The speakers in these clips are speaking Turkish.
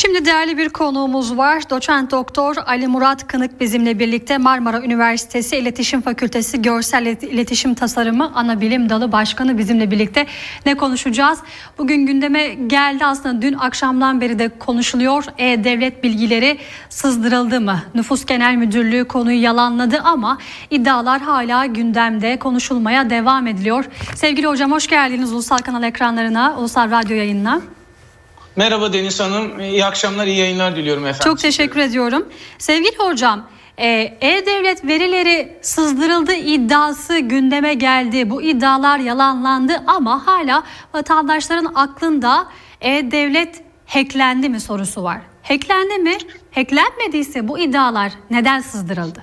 Şimdi değerli bir konuğumuz var. Doçent Doktor Ali Murat Kınık bizimle birlikte Marmara Üniversitesi İletişim Fakültesi Görsel İletişim Tasarımı Ana Bilim Dalı Başkanı bizimle birlikte ne konuşacağız? Bugün gündeme geldi aslında dün akşamdan beri de konuşuluyor. E-Devlet bilgileri sızdırıldı mı? Nüfus Genel Müdürlüğü konuyu yalanladı ama iddialar hala gündemde konuşulmaya devam ediliyor. Sevgili hocam hoş geldiniz Ulusal Kanal ekranlarına, Ulusal Radyo yayınına. Merhaba Deniz Hanım. İyi akşamlar, iyi yayınlar diliyorum efendim. Çok teşekkür ediyorum. Sevgili hocam, e, E-Devlet verileri sızdırıldı iddiası gündeme geldi. Bu iddialar yalanlandı ama hala vatandaşların aklında E-Devlet hacklendi mi sorusu var. Hacklendi mi? Hacklenmediyse bu iddialar neden sızdırıldı?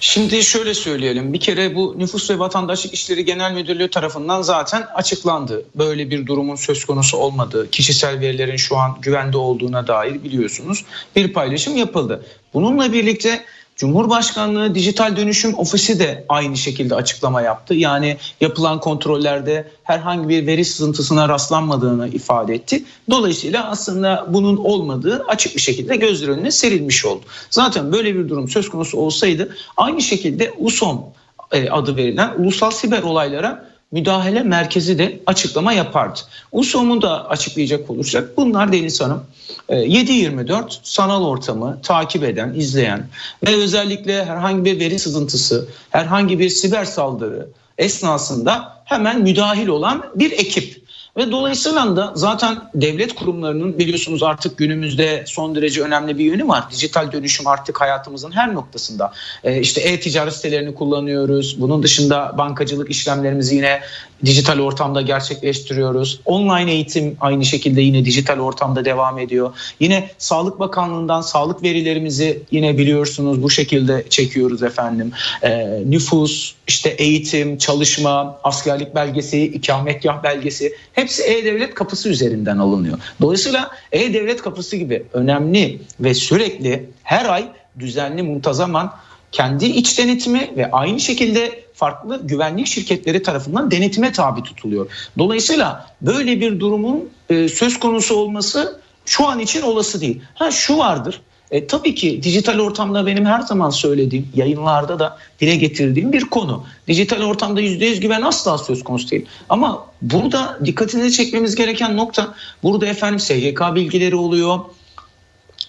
Şimdi şöyle söyleyelim. Bir kere bu Nüfus ve Vatandaşlık İşleri Genel Müdürlüğü tarafından zaten açıklandı. Böyle bir durumun söz konusu olmadığı, kişisel verilerin şu an güvende olduğuna dair biliyorsunuz bir paylaşım yapıldı. Bununla birlikte Cumhurbaşkanlığı Dijital Dönüşüm Ofisi de aynı şekilde açıklama yaptı. Yani yapılan kontrollerde herhangi bir veri sızıntısına rastlanmadığını ifade etti. Dolayısıyla aslında bunun olmadığı açık bir şekilde gözler önüne serilmiş oldu. Zaten böyle bir durum söz konusu olsaydı aynı şekilde USOM e, adı verilen Ulusal Siber Olaylara Müdahale Merkezi de açıklama yapardı. USOM'u da açıklayacak olursak bunlar Deniz Hanım 7-24 sanal ortamı takip eden, izleyen ve özellikle herhangi bir veri sızıntısı, herhangi bir siber saldırı esnasında hemen müdahil olan bir ekip. Ve dolayısıyla da zaten devlet kurumlarının biliyorsunuz artık günümüzde son derece önemli bir yönü var. Dijital dönüşüm artık hayatımızın her noktasında. Ee, işte e-ticaret sitelerini kullanıyoruz. Bunun dışında bankacılık işlemlerimizi yine dijital ortamda gerçekleştiriyoruz. Online eğitim aynı şekilde yine dijital ortamda devam ediyor. Yine Sağlık Bakanlığı'ndan sağlık verilerimizi yine biliyorsunuz bu şekilde çekiyoruz efendim. Ee, nüfus, işte eğitim, çalışma, askerlik belgesi, ikametgah belgesi hepsi E-Devlet kapısı üzerinden alınıyor. Dolayısıyla E-Devlet kapısı gibi önemli ve sürekli her ay düzenli muntazaman kendi iç denetimi ve aynı şekilde farklı güvenlik şirketleri tarafından denetime tabi tutuluyor. Dolayısıyla böyle bir durumun e, söz konusu olması şu an için olası değil. Ha şu vardır. E, tabii ki dijital ortamda benim her zaman söylediğim, yayınlarda da dile getirdiğim bir konu. Dijital ortamda %100 güven asla söz konusu değil. Ama burada dikkatinizi çekmemiz gereken nokta, burada efendim SGK bilgileri oluyor,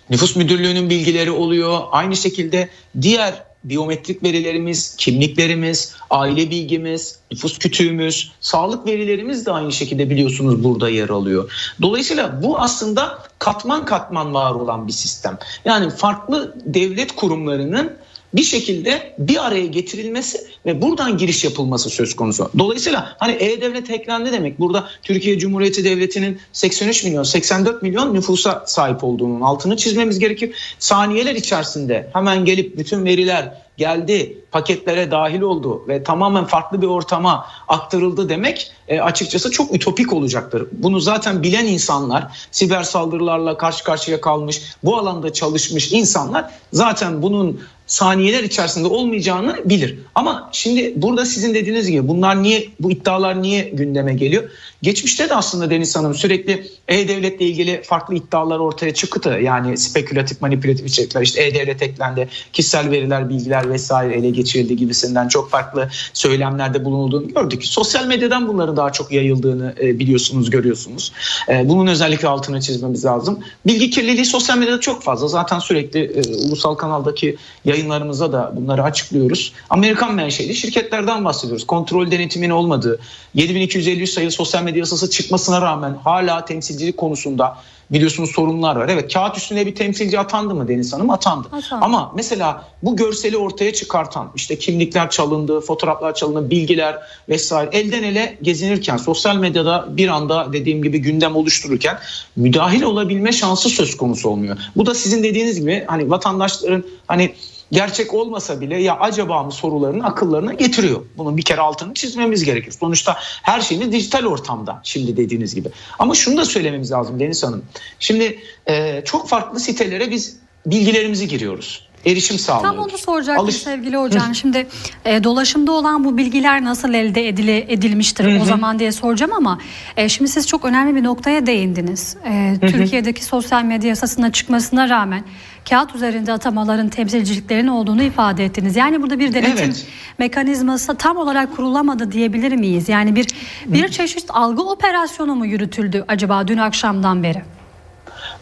nüfus müdürlüğünün bilgileri oluyor. Aynı şekilde diğer biyometrik verilerimiz, kimliklerimiz, aile bilgimiz, nüfus kütüğümüz, sağlık verilerimiz de aynı şekilde biliyorsunuz burada yer alıyor. Dolayısıyla bu aslında katman katman var olan bir sistem. Yani farklı devlet kurumlarının bir şekilde bir araya getirilmesi ve buradan giriş yapılması söz konusu. Dolayısıyla hani E-Devlet hacklendi demek burada Türkiye Cumhuriyeti Devleti'nin 83 milyon 84 milyon nüfusa sahip olduğunun altını çizmemiz gerekir. Saniyeler içerisinde hemen gelip bütün veriler geldi, paketlere dahil oldu ve tamamen farklı bir ortama aktarıldı demek e, açıkçası çok ütopik olacaktır. Bunu zaten bilen insanlar, siber saldırılarla karşı karşıya kalmış, bu alanda çalışmış insanlar zaten bunun saniyeler içerisinde olmayacağını bilir. Ama şimdi burada sizin dediğiniz gibi bunlar niye bu iddialar niye gündeme geliyor? Geçmişte de aslında Deniz Hanım sürekli E-Devlet'le ilgili farklı iddialar ortaya çıktı. Yani spekülatif, manipülatif içerikler işte E-Devlet eklendi, kişisel veriler, bilgiler vesaire ele geçirildi gibisinden çok farklı söylemlerde bulunulduğunu gördük. Sosyal medyadan bunların daha çok yayıldığını e, biliyorsunuz, görüyorsunuz. E, bunun özellikle altını çizmemiz lazım. Bilgi kirliliği sosyal medyada çok fazla. Zaten sürekli e, ulusal kanaldaki yayınlarımızda da bunları açıklıyoruz. Amerikan menşeli şirketlerden bahsediyoruz. Kontrol denetimin olmadığı, 7253 sayılı sosyal medya yasası çıkmasına rağmen hala temsilcilik konusunda biliyorsunuz sorunlar var. Evet kağıt üstüne bir temsilci atandı mı Deniz Hanım? Atandı. Atandı. Ama mesela bu görseli ortaya çıkartan işte kimlikler çalındı, fotoğraflar çalındı, bilgiler vesaire elden ele gezinirken sosyal medyada bir anda dediğim gibi gündem oluştururken müdahil olabilme şansı söz konusu olmuyor. Bu da sizin dediğiniz gibi hani vatandaşların hani gerçek olmasa bile ya acaba mı sorularını akıllarına getiriyor. Bunun bir kere altını çizmemiz gerekir. Sonuçta her şeyimiz dijital ortamda şimdi dediğiniz gibi. Ama şunu da söylememiz lazım Deniz Hanım. Şimdi e, çok farklı sitelere biz bilgilerimizi giriyoruz. Erişim sağlıyoruz. Tam onu soracaktım Alış- sevgili hocam. Şimdi e, dolaşımda olan bu bilgiler nasıl elde edile, edilmiştir o zaman diye soracağım ama e, şimdi siz çok önemli bir noktaya değindiniz. E, Türkiye'deki sosyal medya yasasına çıkmasına rağmen kağıt üzerinde atamaların temsilciliklerin olduğunu ifade ettiniz. Yani burada bir denetim Evet. mekanizması tam olarak kurulamadı diyebilir miyiz? Yani bir bir çeşit algı operasyonu mu yürütüldü acaba dün akşamdan beri?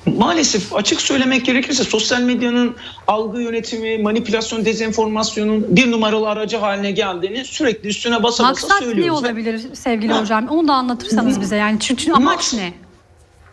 Maalesef açık söylemek gerekirse sosyal medyanın algı yönetimi, manipülasyon, dezenformasyonun bir numaralı aracı haline geldiğini sürekli üstüne basa basa Maksat ne söylüyoruz. olabilir sevgili Ha. hocam? Onu da anlatırsanız bize. Yani çünkü amaç Maks- ne?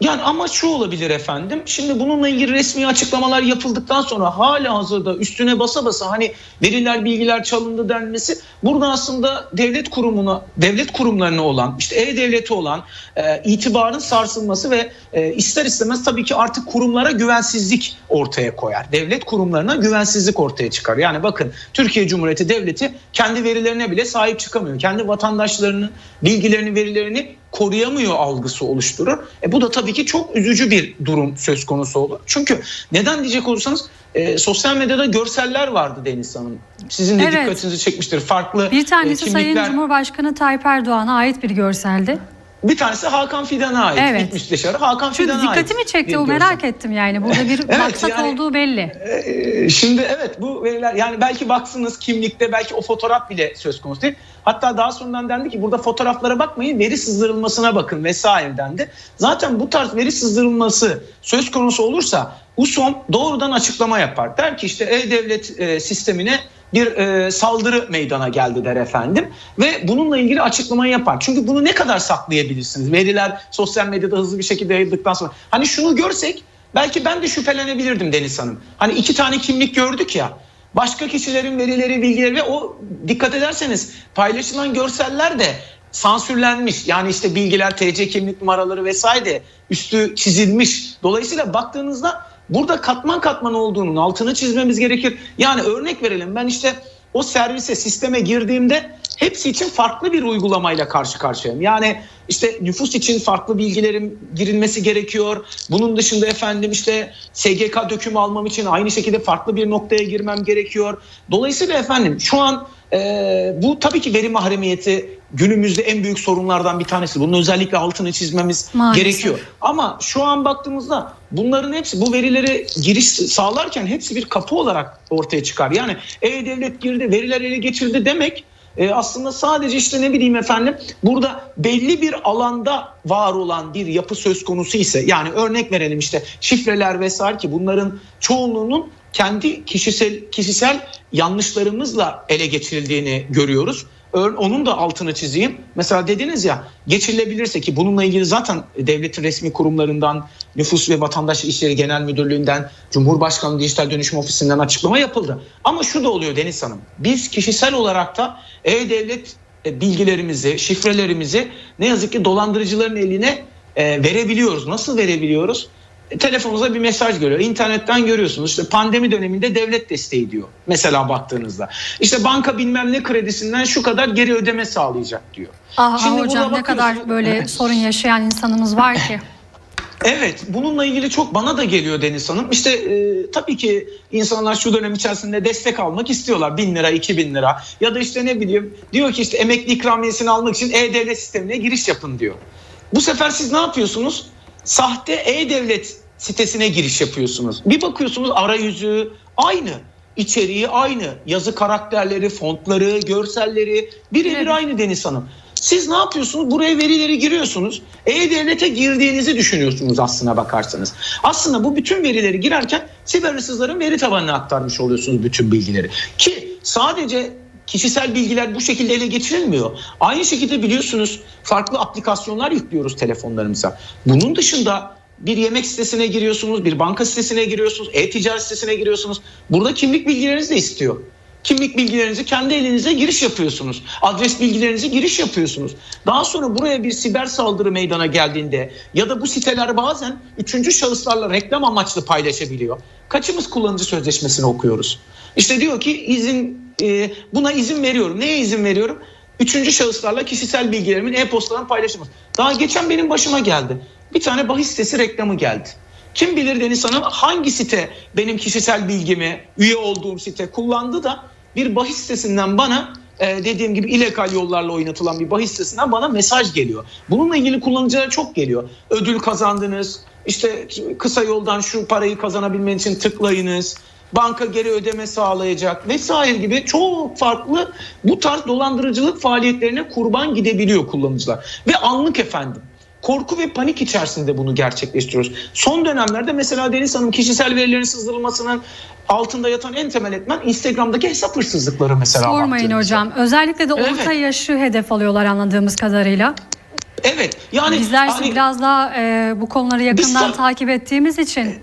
Yani amaç şu olabilir efendim. Şimdi bununla ilgili resmi açıklamalar yapıldıktan sonra hala hazırda üstüne basa basa hani veriler bilgiler çalındı denmesi burada aslında devlet kurumuna, devlet kurumlarına olan işte e-devleti olan e, itibarın sarsılması ve e, ister istemez tabii ki artık kurumlara güvensizlik ortaya koyar. Devlet kurumlarına güvensizlik ortaya çıkar. Yani bakın Türkiye Cumhuriyeti Devleti kendi verilerine bile sahip çıkamıyor. Kendi vatandaşlarının bilgilerini, verilerini koruyamıyor algısı oluşturur. E bu da tabii ki çok üzücü bir durum söz konusu olur. Çünkü neden diyecek olursanız e, sosyal medyada görseller vardı Deniz Hanım. Sizin de Evet. dikkatinizi çekmiştir. Farklı Bir tanesi e, Sayın kimlikler. Cumhurbaşkanı Tayyip Erdoğan'a ait bir görseldi. Bir tanesi Hakan Fidan'a ait. Evet. İlk müsteşarı Hakan Çünkü Fidan'a ait. dikkatimi çekti bir o merak ettim yani. Burada bir Evet, maksat yani- olduğu belli. Ee, Şimdi evet bu veriler yani belki baksınız kimlikte belki o fotoğraf bile söz konusu değil. Hatta daha sonradan dendi ki burada fotoğraflara bakmayın veri sızdırılmasına bakın vesaire dendi. Zaten bu tarz veri sızdırılması söz konusu olursa USOM doğrudan açıklama yapar. Der ki işte e-devlet e, sistemine bir e, saldırı meydana geldi der efendim ve bununla ilgili açıklamayı yapar. Çünkü bunu ne kadar saklayabilirsiniz? Veriler sosyal medyada hızlı bir şekilde yayıldıktan sonra. Hani şunu görsek belki ben de şüphelenebilirdim Deniz Hanım. Hani iki tane kimlik gördük ya. Başka kişilerin verileri, bilgileri ve o dikkat ederseniz paylaşılan görseller de sansürlenmiş. Yani işte bilgiler, TC kimlik numaraları vesaire de üstü çizilmiş. Dolayısıyla baktığınızda burada katman katman olduğunun altını çizmemiz gerekir. Yani örnek verelim ben işte o servise, sisteme girdiğimde hepsi için farklı bir uygulamayla karşı karşıyayım. Yani işte nüfus için farklı bilgilerim girilmesi gerekiyor. Bunun dışında efendim işte SGK dökümü almam için aynı şekilde farklı bir noktaya girmem gerekiyor. Dolayısıyla efendim şu an e, bu tabii ki veri mahremiyeti günümüzde en büyük sorunlardan bir tanesi. Bunun özellikle altını çizmemiz Maalesef. gerekiyor. Ama şu an baktığımızda bunların hepsi bu verileri giriş sağlarken hepsi bir kapı olarak ortaya çıkar. Yani e-devlet girdi, veriler ele geçirdi demek e, aslında sadece işte ne bileyim efendim burada belli bir alanda var olan bir yapı söz konusu ise yani örnek verelim işte şifreler vesaire ki bunların çoğunluğunun kendi kişisel kişisel yanlışlarımızla ele geçirildiğini görüyoruz. Onun da altını çizeyim. Mesela dediniz ya geçirilebilirse ki bununla ilgili zaten devletin resmi kurumlarından, Nüfus ve Vatandaş İşleri Genel Müdürlüğü'nden, Cumhurbaşkanlığı Dijital Dönüşüm Ofisi'nden açıklama yapıldı. Ama şu da oluyor Deniz Hanım. Biz kişisel olarak da e-devlet e, bilgilerimizi, şifrelerimizi ne yazık ki dolandırıcıların eline e, verebiliyoruz. Nasıl verebiliyoruz? Telefonunuza bir mesaj geliyor. İnternetten görüyorsunuz. İşte pandemi döneminde devlet desteği diyor. Mesela baktığınızda. İşte banka bilmem ne kredisinden şu kadar geri ödeme sağlayacak diyor. Aha Şimdi burada hocam ne kadar böyle sorun yaşayan insanımız var ki. Evet bununla ilgili çok bana da geliyor Deniz Hanım. İşte e, tabii ki insanlar şu dönem içerisinde destek almak istiyorlar. Bin lira, iki bin lira. Ya da işte ne bileyim diyor ki işte emekli ikramiyesini almak için e-devlet sistemine giriş yapın diyor. Bu sefer siz ne yapıyorsunuz? Sahte e-devlet sitesine giriş yapıyorsunuz. Bir bakıyorsunuz arayüzü aynı. içeriği aynı. Yazı karakterleri, fontları, görselleri birebir Evet. aynı Deniz Hanım. Siz ne yapıyorsunuz? Buraya verileri giriyorsunuz. E-Devlet'e girdiğinizi düşünüyorsunuz aslına bakarsanız. Aslında bu bütün verileri girerken siber hırsızların veri tabanına aktarmış oluyorsunuz bütün bilgileri. Ki sadece kişisel bilgiler bu şekilde ele geçirilmiyor. Aynı şekilde biliyorsunuz farklı aplikasyonlar yüklüyoruz telefonlarımıza. Bunun dışında bir yemek sitesine giriyorsunuz, bir banka sitesine giriyorsunuz, e-ticaret sitesine giriyorsunuz. Burada kimlik bilgilerinizi de istiyor. Kimlik bilgilerinizi kendi elinize giriş yapıyorsunuz. Adres bilgilerinizi giriş yapıyorsunuz. Daha sonra buraya bir siber saldırı meydana geldiğinde ya da bu siteler bazen üçüncü şahıslarla reklam amaçlı paylaşabiliyor. Kaçımız kullanıcı sözleşmesini okuyoruz? İşte diyor ki izin e, buna izin veriyorum. Neye izin veriyorum? Üçüncü şahıslarla kişisel bilgilerimin e-postadan paylaşılması. Daha geçen benim başıma geldi. Bir tane bahis sitesi reklamı geldi. Kim bilir Deniz Hanım hangi site benim kişisel bilgimi, üye olduğum site kullandı da bir bahis sitesinden bana e, dediğim gibi illegal yollarla oynatılan bir bahis sitesinden bana mesaj geliyor. Bununla ilgili kullanıcılara çok geliyor. Ödül kazandınız, işte kısa yoldan şu parayı kazanabilmen için tıklayınız, banka geri ödeme sağlayacak vesaire gibi çok farklı bu tarz dolandırıcılık faaliyetlerine kurban gidebiliyor kullanıcılar. Ve anlık efendim korku ve panik içerisinde bunu gerçekleştiriyoruz. Son dönemlerde mesela Deniz Hanım kişisel verilerin sızdırılmasının altında yatan en temel etmen Instagram'daki hesap hırsızlıkları mesela. Sormayın hocam. Özellikle de orta Evet. yaşı hedef alıyorlar anladığımız kadarıyla. Evet yani Bizler hani- biraz daha e, bu konuları yakından Biz- takip ettiğimiz için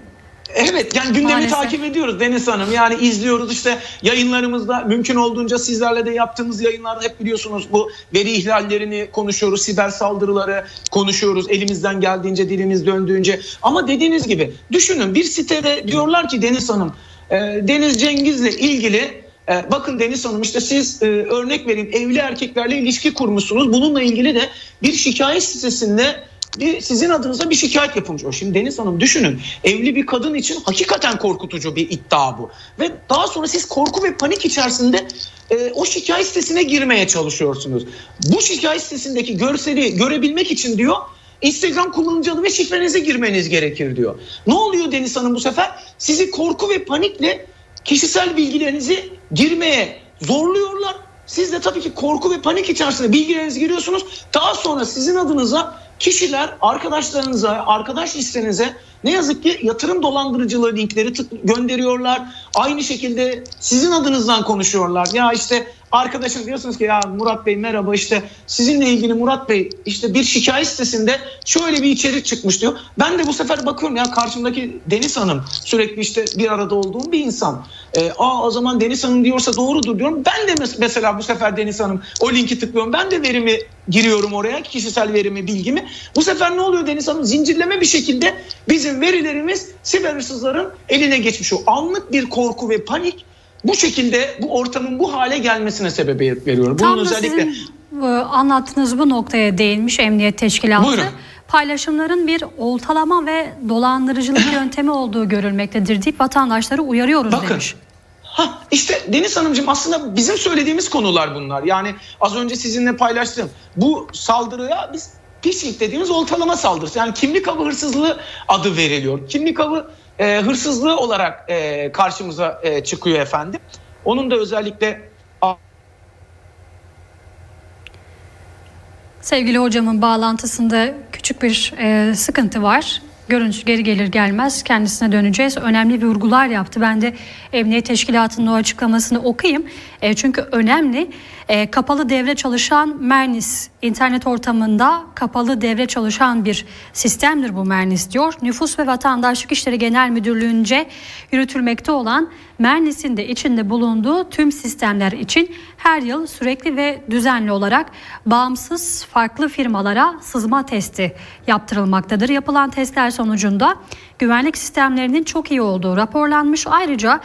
Evet yani gündemi Maalesef. takip ediyoruz Deniz Hanım. Yani izliyoruz işte yayınlarımızda mümkün olduğunca sizlerle de yaptığımız yayınlarda hep biliyorsunuz bu veri ihlallerini konuşuyoruz. Siber saldırıları konuşuyoruz elimizden geldiğince dilimiz döndüğünce. Ama dediğiniz gibi düşünün bir sitede diyorlar ki Deniz Hanım e, Deniz Cengiz'le ilgili e, bakın Deniz Hanım işte siz e, örnek vereyim evli erkeklerle ilişki kurmuşsunuz. Bununla ilgili de bir şikayet sitesinde bir sizin adınıza bir şikayet yapılmış. O şimdi Deniz Hanım düşünün evli bir kadın için hakikaten korkutucu bir iddia bu. Ve daha sonra siz korku ve panik içerisinde e, o şikayet sitesine girmeye çalışıyorsunuz. Bu şikayet sitesindeki görseli görebilmek için diyor Instagram kullanıcı adı ve şifrenize girmeniz gerekir diyor. Ne oluyor Deniz Hanım bu sefer? Sizi korku ve panikle kişisel bilgilerinizi girmeye zorluyorlar. Siz de tabii ki korku ve panik içerisinde bilgilerinizi giriyorsunuz. Daha sonra sizin adınıza kişiler arkadaşlarınıza, arkadaş listenize ne yazık ki yatırım dolandırıcılığı linkleri gönderiyorlar. Aynı şekilde sizin adınızdan konuşuyorlar. Ya işte arkadaşım diyorsunuz ki ya Murat Bey merhaba işte sizinle ilgili Murat Bey işte bir şikayet sitesinde şöyle bir içerik çıkmış diyor. Ben de bu sefer bakıyorum ya karşımdaki Deniz Hanım sürekli işte bir arada olduğum bir insan. Ee, aa o zaman Deniz Hanım diyorsa doğrudur diyorum. Ben de mes- mesela bu sefer Deniz Hanım o linki tıklıyorum. Ben de verimi giriyorum oraya kişisel verimi bilgimi. Bu sefer ne oluyor Deniz Hanım? Zincirleme bir şekilde bizim verilerimiz siber hırsızların eline geçmiş. O anlık bir korku ve panik bu şekilde bu ortamın bu hale gelmesine sebebiyet veriyor. Bunun tam da özellikle sizin e, anlattığınız bu noktaya değinmiş Emniyet Teşkilatı. Buyurun. Paylaşımların bir oltalama ve dolandırıcılık yöntemi olduğu görülmektedir deyip vatandaşları uyarıyoruz Bakın. demiş. Ha işte Deniz Hanımcığım aslında bizim söylediğimiz konular bunlar. Yani az önce sizinle paylaştığım bu saldırıya biz phishing dediğimiz oltalama saldırısı. Yani kimlik avı hırsızlığı adı veriliyor. Kimlik avı e, hırsızlığı olarak e, karşımıza e, çıkıyor efendim. Onun da özellikle Sevgili hocamın bağlantısında küçük bir e, sıkıntı var. Görüntü geri gelir gelmez kendisine döneceğiz. Önemli vurgular yaptı. Ben de Emniyet Teşkilatı'nın o açıklamasını okuyayım. E, çünkü önemli. E, kapalı devre çalışan Mernis internet ortamında kapalı devre çalışan bir sistemdir bu Mernis diyor. Nüfus ve Vatandaşlık İşleri Genel Müdürlüğü'nce yürütülmekte olan Mernis'in de içinde bulunduğu tüm sistemler için her yıl sürekli ve düzenli olarak bağımsız farklı firmalara sızma testi yaptırılmaktadır. Yapılan testler sonucunda güvenlik sistemlerinin çok iyi olduğu raporlanmış. Ayrıca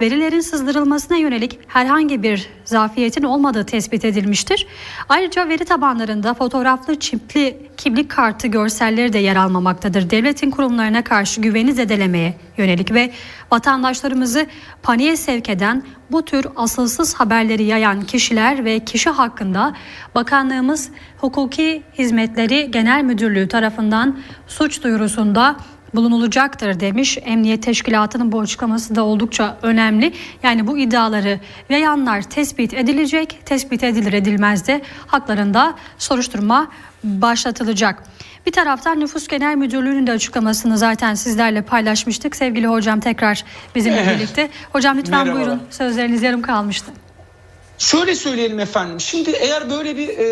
verilerin sızdırılmasına yönelik herhangi bir zafiyetin olmadığı tespit edilmiştir. Ayrıca veri tabanlarında fotoğraflı çipli kimlik kartı görselleri de yer almamaktadır. Devletin kurumlarına karşı güveni zedelemeye yönelik ve vatandaşlarımızı paniğe sevk eden bu tür asılsız haberleri yayan kişiler ve kişi hakkında Bakanlığımız Hukuki Hizmetleri Genel Müdürlüğü tarafından suç duyurusunda bulunulacaktır demiş. Emniyet Teşkilatı'nın bu açıklaması da oldukça önemli. Yani bu iddiaları yayanlar tespit edilecek. Tespit edilir edilmez de haklarında soruşturma başlatılacak. Bir taraftan Nüfus Genel Müdürlüğü'nün de açıklamasını zaten sizlerle paylaşmıştık. Sevgili hocam tekrar bizimle birlikte. Hocam lütfen Merhabalar. buyurun. Sözleriniz yarım kalmıştı. Şöyle söyleyelim efendim. Şimdi eğer böyle bir e,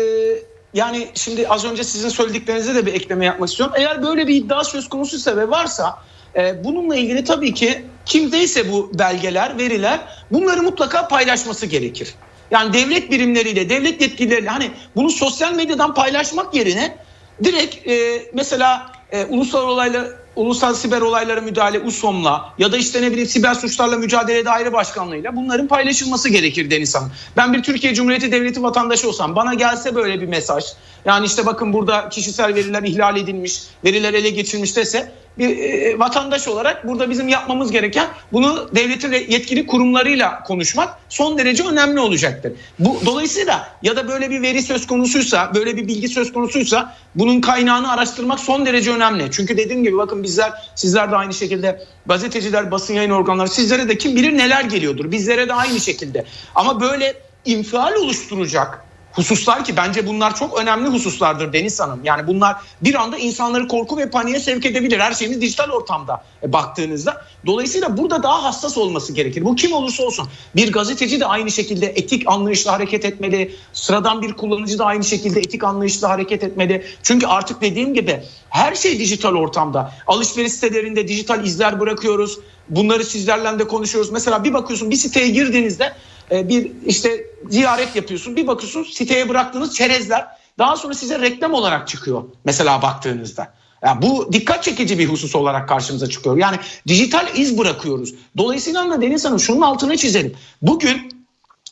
yani şimdi az önce sizin söylediklerinize de bir ekleme yapmak istiyorum. Eğer böyle bir iddia söz konusuysa ve varsa e, bununla ilgili tabii ki kimdeyse bu belgeler, veriler bunları mutlaka paylaşması gerekir. Yani devlet birimleriyle, devlet yetkilileriyle hani bunu sosyal medyadan paylaşmak yerine direkt e, mesela e, ulusal olaylar Ulusal Siber Olaylara Müdahale USOM'la ya da işte ne bileyim siber suçlarla mücadele daire başkanlığıyla bunların paylaşılması gerekir Deniz Hanım. Ben bir Türkiye Cumhuriyeti Devleti vatandaşı olsam bana gelse böyle bir mesaj yani işte bakın burada kişisel veriler ihlal edilmiş, veriler ele geçirilmiş dese bir e, vatandaş olarak burada bizim yapmamız gereken bunu devletin yetkili kurumlarıyla konuşmak son derece önemli olacaktır. Bu dolayısıyla ya da böyle bir veri söz konusuysa, böyle bir bilgi söz konusuysa bunun kaynağını araştırmak son derece önemli. Çünkü dediğim gibi bakın bizler sizler de aynı şekilde gazeteciler, basın yayın organları sizlere de kim bilir neler geliyordur. Bizlere de aynı şekilde. Ama böyle infial oluşturacak hususlar ki bence bunlar çok önemli hususlardır Deniz Hanım. Yani bunlar bir anda insanları korku ve paniğe sevk edebilir. Her şeyimiz dijital ortamda e, baktığınızda. Dolayısıyla burada daha hassas olması gerekir. Bu kim olursa olsun. Bir gazeteci de aynı şekilde etik anlayışla hareket etmeli. Sıradan bir kullanıcı da aynı şekilde etik anlayışla hareket etmeli. Çünkü artık dediğim gibi her şey dijital ortamda. Alışveriş sitelerinde dijital izler bırakıyoruz. Bunları sizlerle de konuşuyoruz. Mesela bir bakıyorsun bir siteye girdiğinizde e, bir işte ziyaret yapıyorsun. Bir bakıyorsun siteye bıraktığınız çerezler daha sonra size reklam olarak çıkıyor. Mesela baktığınızda. Yani bu dikkat çekici bir husus olarak karşımıza çıkıyor. Yani dijital iz bırakıyoruz. Dolayısıyla da Deniz Hanım şunun altını çizelim. Bugün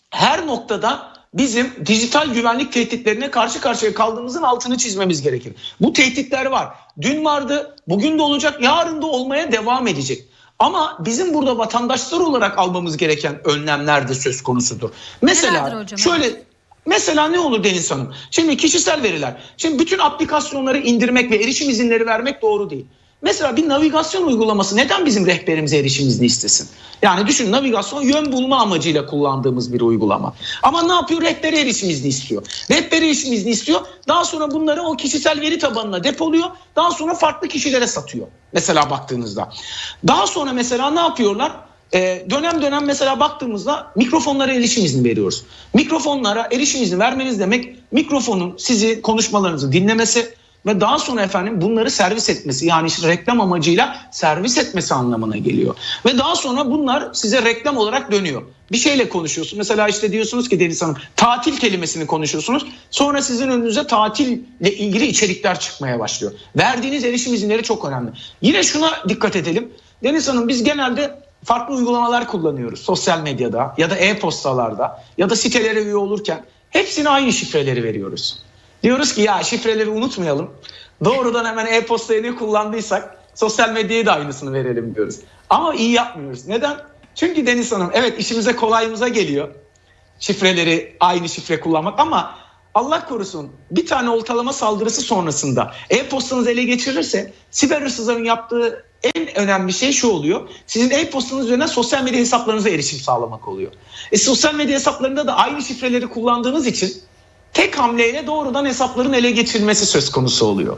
her noktada bizim dijital güvenlik tehditlerine karşı karşıya kaldığımızın altını çizmemiz gerekir. Bu tehditler var. Dün vardı, bugün de olacak, yarın da olmaya devam edecek. Ama bizim burada vatandaşlar olarak almamız gereken önlemler de söz konusudur. Mesela şöyle Mesela ne olur Deniz Hanım? Şimdi kişisel veriler. Şimdi bütün aplikasyonları indirmek ve erişim izinleri vermek doğru değil. Mesela bir navigasyon uygulaması neden bizim rehberimize erişim izni istesin? Yani düşün navigasyon yön bulma amacıyla kullandığımız bir uygulama. Ama ne yapıyor? Rehbere erişim izni istiyor. Rehbere erişim izni istiyor. Daha sonra bunları o kişisel veri tabanına depoluyor. Daha sonra farklı kişilere satıyor. Mesela baktığınızda. Daha sonra mesela ne yapıyorlar? Ee, dönem dönem mesela baktığımızda mikrofonlara erişim izni veriyoruz. Mikrofonlara erişim izni vermeniz demek mikrofonun sizi konuşmalarınızı dinlemesi ve daha sonra efendim bunları servis etmesi yani işte reklam amacıyla servis etmesi anlamına geliyor. Ve daha sonra bunlar size reklam olarak dönüyor. Bir şeyle konuşuyorsun. Mesela işte diyorsunuz ki Deniz Hanım tatil kelimesini konuşuyorsunuz. Sonra sizin önünüze tatille ilgili içerikler çıkmaya başlıyor. Verdiğiniz erişim izinleri çok önemli. Yine şuna dikkat edelim. Deniz Hanım biz genelde farklı uygulamalar kullanıyoruz. Sosyal medyada ya da e-postalarda ya da sitelere üye olurken hepsine aynı şifreleri veriyoruz. Diyoruz ki ya şifreleri unutmayalım. Doğrudan hemen e-postayı ne kullandıysak sosyal medyaya da aynısını verelim diyoruz. Ama iyi yapmıyoruz. Neden? Çünkü Deniz Hanım evet işimize kolayımıza geliyor. Şifreleri aynı şifre kullanmak ama Allah korusun bir tane oltalama saldırısı sonrasında e-postanız ele geçirirse siber hırsızların yaptığı en önemli şey şu oluyor. Sizin e-postanız üzerinden sosyal medya hesaplarınıza erişim sağlamak oluyor. E, sosyal medya hesaplarında da aynı şifreleri kullandığınız için tek hamleyle doğrudan hesapların ele geçirilmesi söz konusu oluyor.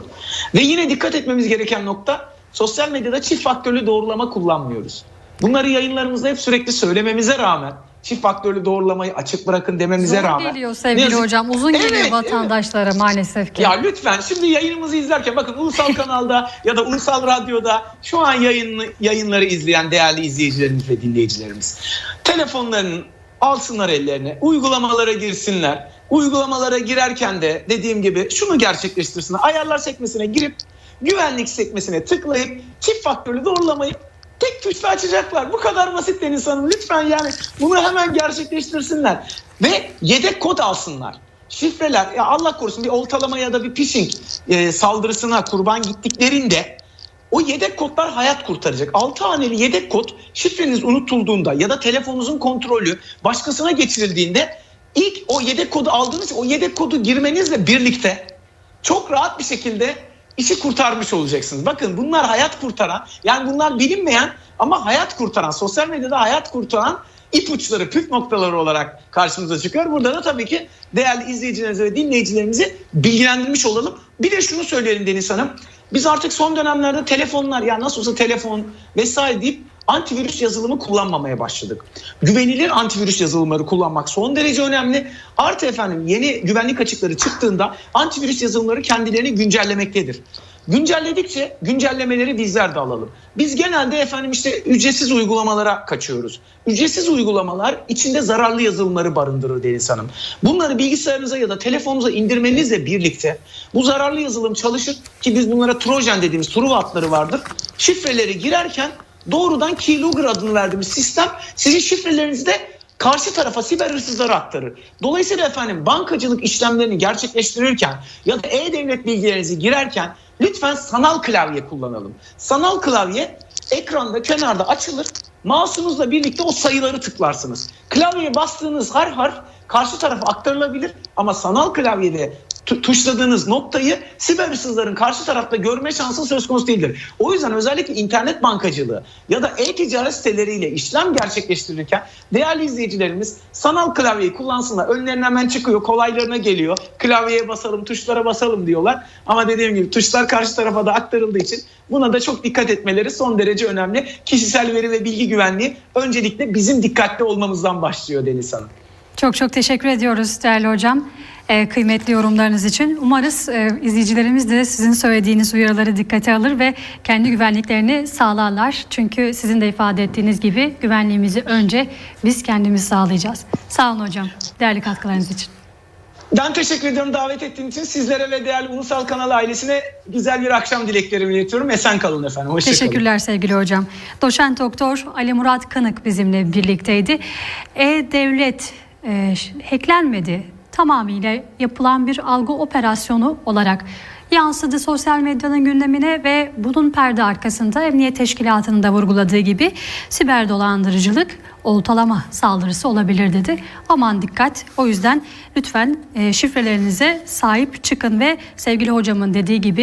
Ve yine dikkat etmemiz gereken nokta sosyal medyada çift faktörlü doğrulama kullanmıyoruz. Bunları yayınlarımızda hep sürekli söylememize rağmen çift faktörlü doğrulamayı açık bırakın dememize Zor rağmen. geliyor sevgili yazık- hocam. Uzun geliyor Evet, vatandaşlara maalesef ki. ya lütfen şimdi yayınımızı izlerken bakın ulusal kanalda ya da ulusal radyoda şu an yayın, yayınları izleyen değerli izleyicilerimiz ve dinleyicilerimiz. Telefonlarının alsınlar ellerine, uygulamalara girsinler. Uygulamalara girerken de dediğim gibi şunu gerçekleştirsinler. Ayarlar sekmesine girip güvenlik sekmesine tıklayıp çift faktörlü doğrulamayı tek tuşla açacaklar. Bu kadar basit Deniz Hanım. Lütfen yani bunu hemen gerçekleştirsinler. Ve yedek kod alsınlar. Şifreler ya Allah korusun bir oltalama ya da bir phishing e, saldırısına kurban gittiklerinde o yedek kodlar hayat kurtaracak. 6 haneli yedek kod şifreniz unutulduğunda ya da telefonunuzun kontrolü başkasına geçirildiğinde ilk o yedek kodu aldığınız o yedek kodu girmenizle birlikte çok rahat bir şekilde işi kurtarmış olacaksınız. Bakın bunlar hayat kurtaran yani bunlar bilinmeyen ama hayat kurtaran sosyal medyada hayat kurtaran ipuçları, püf noktaları olarak karşımıza çıkıyor. Burada da tabii ki değerli izleyicilerimizi ve dinleyicilerimizi bilgilendirmiş olalım. Bir de şunu söyleyelim Deniz Hanım. Biz artık son dönemlerde telefonlar ya nasıl olsa telefon vesaire deyip antivirüs yazılımı kullanmamaya başladık. Güvenilir antivirüs yazılımları kullanmak son derece önemli. Artı efendim yeni güvenlik açıkları çıktığında antivirüs yazılımları kendilerini güncellemektedir. Güncelledikçe güncellemeleri bizler de alalım. Biz genelde efendim işte ücretsiz uygulamalara kaçıyoruz. Ücretsiz uygulamalar içinde zararlı yazılımları barındırır Deniz Hanım. Bunları bilgisayarınıza ya da telefonunuza indirmenizle birlikte bu zararlı yazılım çalışır ki biz bunlara Trojan dediğimiz Truva adları vardır. Şifreleri girerken doğrudan keylogger adını verdiğimiz sistem sizin şifrelerinizi de karşı tarafa siber hırsızlara aktarır. Dolayısıyla efendim bankacılık işlemlerini gerçekleştirirken ya da e-devlet bilgilerinizi girerken Lütfen sanal klavye kullanalım. Sanal klavye ekranda kenarda açılır. Mouse'unuzla birlikte o sayıları tıklarsınız. Klavyeye bastığınız her harf karşı tarafa aktarılabilir ama sanal klavyede tuşladığınız noktayı siber hırsızların karşı tarafta görme şansı söz konusu değildir. O yüzden özellikle internet bankacılığı ya da e-ticaret siteleriyle işlem gerçekleştirirken değerli izleyicilerimiz sanal klavyeyi kullansınlar. Önlerine hemen çıkıyor, kolaylarına geliyor. Klavyeye basalım, tuşlara basalım diyorlar. Ama dediğim gibi tuşlar karşı tarafa da aktarıldığı için buna da çok dikkat etmeleri son derece önemli. Kişisel veri ve bilgi güvenliği öncelikle bizim dikkatli olmamızdan başlıyor Deniz Hanım. Çok çok teşekkür ediyoruz değerli hocam. Ee, kıymetli yorumlarınız için. Umarız e, izleyicilerimiz de sizin söylediğiniz uyarıları dikkate alır ve kendi güvenliklerini sağlarlar. Çünkü sizin de ifade ettiğiniz gibi güvenliğimizi önce biz kendimiz sağlayacağız. Sağ olun hocam değerli katkılarınız için. Ben teşekkür ediyorum davet ettiğiniz için. Sizlere ve değerli Ulusal Kanal ailesine güzel bir akşam dileklerimi iletiyorum. Esen kalın efendim. Hoşçakalın. Teşekkürler sevgili hocam. Doçent Doktor Ali Murat Kanık bizimle birlikteydi. E-Devlet e, hacklenmedi. Tamamıyla yapılan bir algı operasyonu olarak yansıdı sosyal medyanın gündemine ve bunun perde arkasında Emniyet Teşkilatı'nın da vurguladığı gibi siber dolandırıcılık oltalama saldırısı olabilir dedi. Aman dikkat. O yüzden lütfen e, şifrelerinize sahip çıkın ve sevgili hocamın dediği gibi